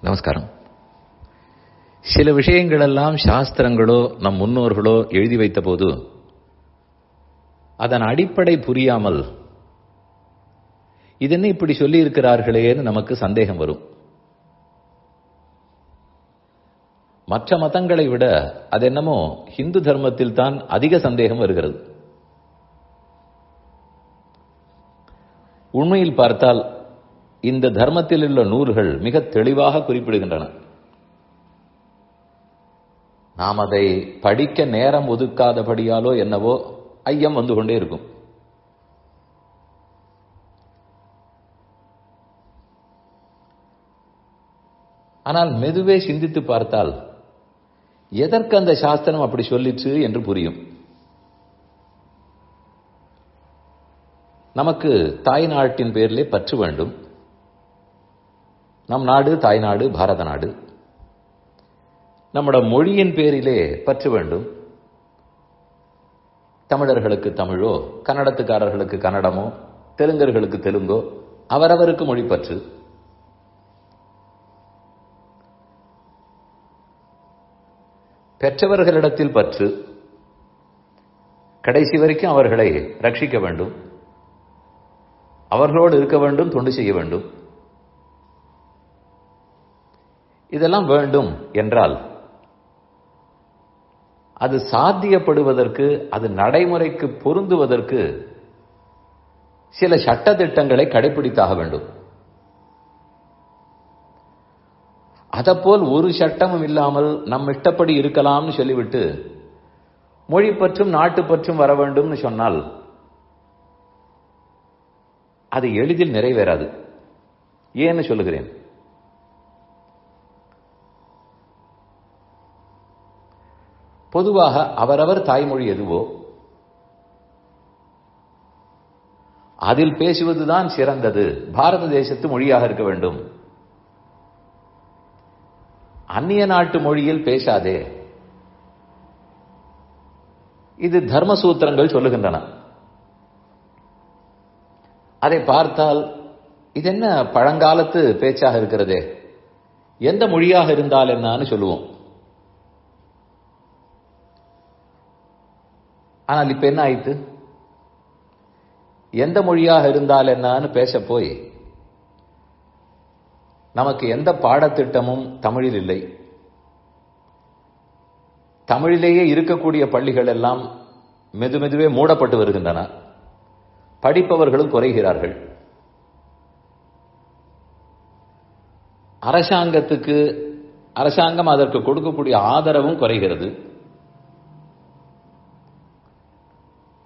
நமஸ்காரம். சில விஷயங்களெல்லாம் சாஸ்திரங்களோ நம் முன்னோர்களோ எழுதி வைத்த போது அதன் அடிப்படை புரியாமல் இதென்ன இப்படி சொல்லி இருக்கிறார்களேன்னு நமக்கு சந்தேகம் வரும். மற்ற மதங்களை விட அது என்னமோ ஹிந்து தர்மத்தில் தான் அதிக சந்தேகம் வருகிறது. உண்மையில் பார்த்தால் இந்த தர்மத்தில் உள்ள நூல்கள் மிக தெளிவாக குறிப்பிடுகின்றன. நாம் அதை படிக்க நேரம் ஒதுக்காதபடியாலோ என்னவோ ஐயம் வந்து கொண்டே இருக்கும். ஆனால் மெதுவே சிந்தித்து பார்த்தால் எதற்கு அந்த சாஸ்திரம் அப்படி சொல்லிச்சு என்று புரியும். நமக்கு தாய் நாட்டின் பேரிலே பற்று வேண்டும். நம் நாடு தாய்நாடு பாரத நாடு. நம்முட மொழியின் பேரிலே பற்று வேண்டும். தமிழர்களுக்கு தமிழோ கன்னடத்துக்காரர்களுக்கு கன்னடமோ தெலுங்கர்களுக்கு தெலுங்கோ அவரவருக்கு மொழி பற்று. பெற்றவர்களிடத்தில் பற்று. கடைசி வரைக்கும் அவர்களை ரட்சிக்க வேண்டும். அவர்களோடு இருக்க வேண்டும் தொண்டு செய்ய வேண்டும். இதெல்லாம் வேண்டும் என்றால் அது சாத்தியப்படுவதற்கு அது நடைமுறைக்கு பொருந்துவதற்கு சில சட்ட திட்டங்களை கடைபிடித்தாக வேண்டும். அதப்போல் ஒரு சட்டமும் இல்லாமல் நம் இஷ்டப்படி இருக்கலாம்னு சொல்லிவிட்டு மொழி பற்றும் நாட்டு பற்றும் வர வேண்டும்னு சொன்னால் அது எளிதில் நிறைவேறாது. ஏன்னு சொல்லுகிறேன். பொதுவாக அவரவர் தாய்மொழி எதுவோ அதில் பேசுவதுதான் சிறந்தது. பாரத தேசத்து மொழியாக இருக்க வேண்டும். அந்நிய நாட்டு மொழியில் பேசாதே. இது தர்மசூத்திரங்கள் சொல்லுகின்றன. அதை பார்த்தால் இது என்ன பழங்காலத்து பேச்சாக இருக்கிறதே? எந்த மொழியாக இருந்தால் என்னன்னு சொல்லுவோம். ஆனால் இப்ப என்ன ஆயிட்டு? எந்த மொழியாக இருந்தால் என்னன்னு பேச போய் நமக்கு எந்த பாடத்திட்டமும் தமிழில் இல்லை. தமிழிலேயே இருக்கக்கூடிய பள்ளிகள் எல்லாம் மெது மெதுவே மூடப்பட்டு வருகின்றன. படிப்பவர்களும் குறைகிறார்கள். அரசாங்கத்துக்கு அரசாங்கம் அதற்கு கொடுக்கக்கூடிய ஆதரவும் குறைகிறது.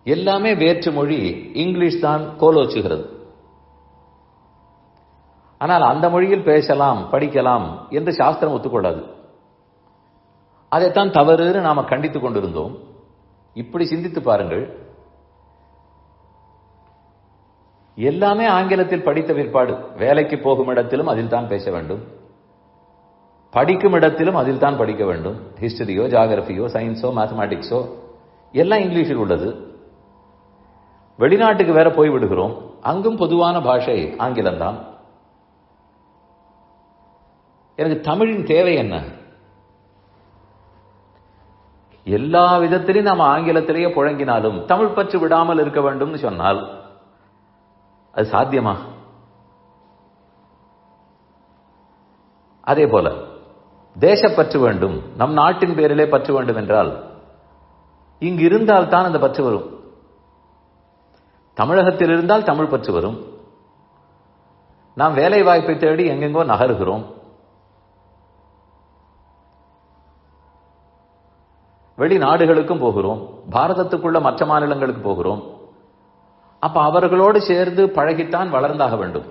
எல்லாமே வேற்று மொழி இங்கிலீஷ் தான் கோலோச்சுகிறது. ஆனால் அந்த மொழியில் பேசலாம் படிக்கலாம் என்று சாஸ்திரம் ஒத்துக்கொள்ளாது. அதைத்தான் தவறுன்னு நாம கண்டித்துக் கொண்டிருந்தோம். இப்படி சிந்தித்து பாருங்கள். எல்லாமே ஆங்கிலத்தில் படித்த பிற்பாடு வேலைக்கு போகும் இடத்திலும் அதில் தான் பேச வேண்டும். படிக்கும் இடத்திலும் அதில் தான் படிக்க வேண்டும். ஹிஸ்டரியோ ஜாகிரபியோ சயின்ஸோ மேத்தமேட்டிக்ஸோ எல்லாம் இங்கிலீஷில் உள்ளது. வெளிநாட்டுக்கு வேற போய் விடுகிறோம். அங்கும் பொதுவான பாஷை ஆங்கிலம்தான் எனக்கு தமிழின் தேவை என்ன? எல்லா விதத்திலையும் நாம் ஆங்கிலத்திலேயே புழங்கினாலும் தமிழ் பற்று விடாமல் இருக்க வேண்டும் சொன்னால் அது சாத்தியமா? அதே போல தேசப்பற்று வேண்டும் நம் நாட்டின் பேரிலே பற்று வேண்டும் என்றால் இங்கு இருந்தால்தான் அந்த பற்று வரும். தமிழகத்தில் இருந்தால் தமிழ் பற்று வரும். நாம் வேலை வாய்ப்பை தேடி எங்கெங்கோ நகருகிறோம். வெளிநாடுகளுக்கும் போகிறோம். பாரதத்துக்குள்ள மற்ற மாநிலங்களுக்கு போகிறோம். அப்ப அவர்களோடு சேர்ந்து பழகித்தான் வளர்ந்தாக வேண்டும்.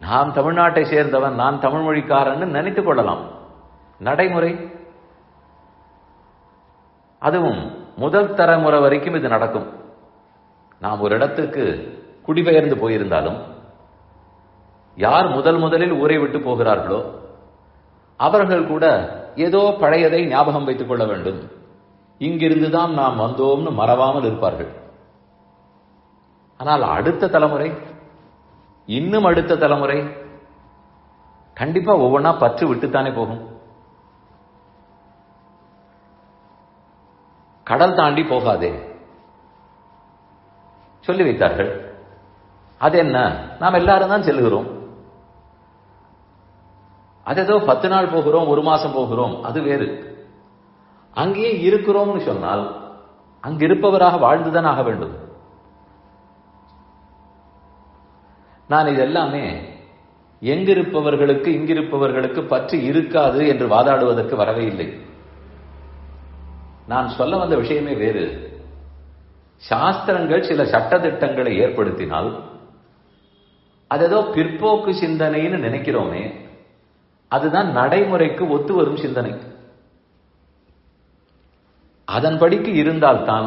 நாம் தமிழ்நாட்டை சேர்ந்தவன் நான் தமிழ் மொழிக்காரன் நினைத்துக் கொள்ளலாம். நடைமுறை. அதுவும் முதல் தலைமுறை வரைக்கும் இது நடக்கும். நாம் ஒரு இடத்துக்கு குடிபெயர்ந்து போயிருந்தாலும் யார் முதல் முதலில் ஊரை விட்டு போகிறார்களோ அவர்கள் கூட ஏதோ பழையதை ஞாபகம் வைத்துக் கொள்ள வேண்டும். இங்கிருந்துதான் நாம் வந்தோம்னு மறவாமல் இருப்பார்கள். ஆனால் அடுத்த தலைமுறை இன்னும் அடுத்த தலைமுறை கண்டிப்பா ஒவ்வொன்றா பற்று விட்டுத்தானே போகும். கடல் தாண்டி போகாதே. சொல்லி வைத்தார்கள். அது என்ன? நாம் எல்லாரும் தான் செல்கிறோம் அது ஏதோ பத்து நாள் போகிறோம் ஒரு மாசம் போகிறோம் அது வேறு. அங்கேயே இருக்கிறோம்னு சொன்னால் அங்கு இருப்பவராக வாழ்ந்துதான் ஆக வேண்டும். நான் இதெல்லாமே எங்கிருப்பவர்களுக்கு இங்கிருப்பவர்களுக்கு பற்று இருக்காது என்று வாதாடுவதற்கு வரவே இல்லை. நான் சொல்ல வந்த விஷயமே வேறு. சாஸ்திரங்கள் சில சட்டத்திட்டங்களை ஏற்படுத்தினால் அது ஏதோ பிற்போக்கு சிந்தனைன்னு நினைக்கிறோமே அதுதான் நடைமுறைக்கு ஒத்து வரும் சிந்தனை. அதன்படிக்கு இருந்தால்தான்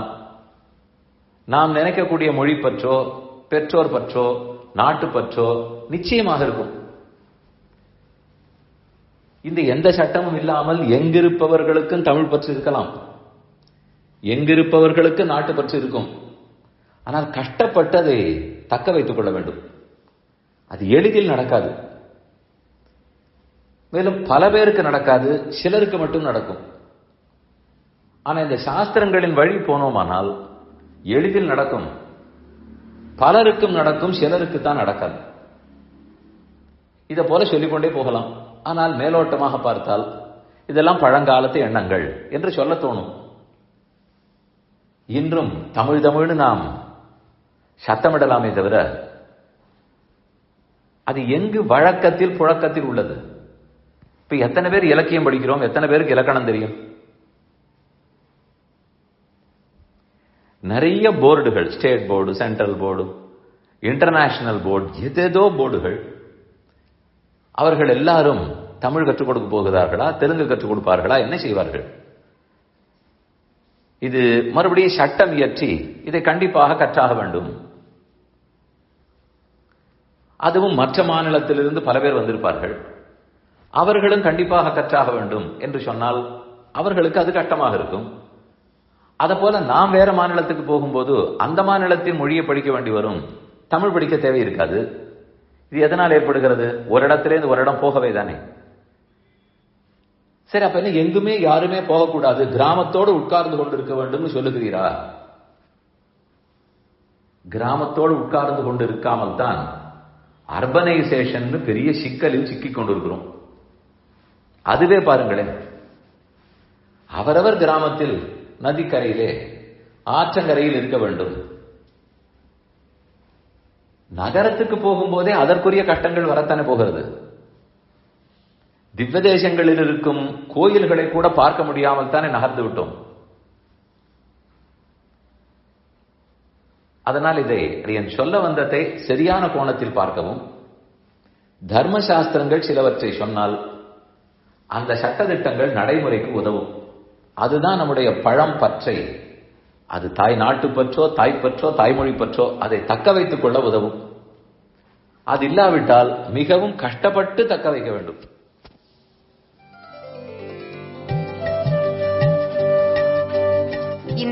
நாம் நினைக்கக்கூடிய மொழி பற்றோ பெற்றோர் பற்றோ நாட்டு பற்றோ நிச்சயமாக இருக்கும். இந்த எந்த சட்டமும் இல்லாமல் எங்கிருப்பவர்களுக்கும் தமிழ் பற்று இருக்கலாம். எங்கிருப்பவர்களுக்கு நாட்டு பற்று இருக்கும். ஆனால் கஷ்டப்பட்டதை தக்க வைத்துக் கொள்ள வேண்டும். அது எளிதில் நடக்காது. மேலும் பல பேருக்கு நடக்காது சிலருக்கு மட்டும் நடக்கும். ஆனால் இந்த சாஸ்திரங்களின் வழி போனோமானால் எளிதில் நடக்கும். பலருக்கும் நடக்கும் சிலருக்கு தான் நடக்காது. இதை போல சொல்லிக்கொண்டே போகலாம். ஆனால் மேலோட்டமாக பார்த்தால் இதெல்லாம் பழங்காலத்து எண்ணங்கள் என்று சொல்ல தோணும். இன்றும் தமிழ் தமிழ்னு நாம் சத்தமிடலாமே தவிர அது எங்கு வழக்கத்தில் புழக்கத்தில் உள்ளது? இப்ப எத்தனை பேர் இலக்கியம் படிக்கிறோம்? எத்தனை பேருக்கு இலக்கணம் தெரியும்? நிறைய போர்டுகள் state board central board international board எதேதோ போர்டுகள் அவர்கள் எல்லாரும் தமிழ் கற்றுக் கொடுக்க போகிறார்களா? தெலுங்கு கற்றுக் கொடுப்பார்களா? என்ன செய்வார்கள்? இது மறுபடியும் சட்டம் இயற்றி இதை கண்டிப்பாக கற்றாக வேண்டும். அதுவும் மற்ற மாநிலத்திலிருந்து பல பேர் வந்திருப்பார்கள். அவர்களும் கண்டிப்பாக கற்றாக வேண்டும் என்று சொன்னால் அவர்களுக்கு அது கட்டமாக இருக்கும். அதை போல நாம் வேற மாநிலத்துக்கு போகும்போது அந்த மாநிலத்தின் மொழியை படிக்க வேண்டி வரும். தமிழ் படிக்க தேவை இருக்காது. இது எதனால் ஏற்படுகிறது? ஒரு இடத்திலேருந்து ஒரு இடம் போகவே தானே. சரி அப்ப என்ன எங்குமே யாருமே போகக்கூடாது. கிராமத்தோடு உட்கார்ந்து கொண்டிருக்க வேண்டும் சொல்லுகிறீரா? கிராமத்தோடு உட்கார்ந்து கொண்டு இருக்காமல் தான் அர்பனைசேஷன் பெரிய சிக்கலில் சிக்கிக் கொண்டிருக்கிறோம். அதுவே பாருங்களேன். அவரவர் கிராமத்தில் நதிக்கரையிலே ஆற்றங்கரையில் இருக்க வேண்டும். நகரத்துக்கு போகும்போதே அதற்குரிய கஷ்டங்கள் வரத்தானே போகிறது. திவ்ய தேசங்களில் இருக்கும் கோயில்களை கூட பார்க்க முடியாமல் தானே நகர்ந்து விட்டோம். அதனால் இதை என் சொல்ல வந்ததை சரியான கோணத்தில் பார்க்கவும். தர்ம சாஸ்திரங்கள் சிலவற்றை சொன்னால் அந்த சட்டத்திட்டங்கள் நடைமுறைக்கு உதவும். அதுதான் நம்முடைய பழம் பற்றை. அது தாய் நாட்டு பற்றோ தாய் பற்றோ தாய்மொழி பற்றோ அதை தக்க வைத்துக் கொள்ள உதவும். அது இல்லாவிட்டால் மிகவும் கஷ்டப்பட்டு தக்க வைக்க வேண்டும்.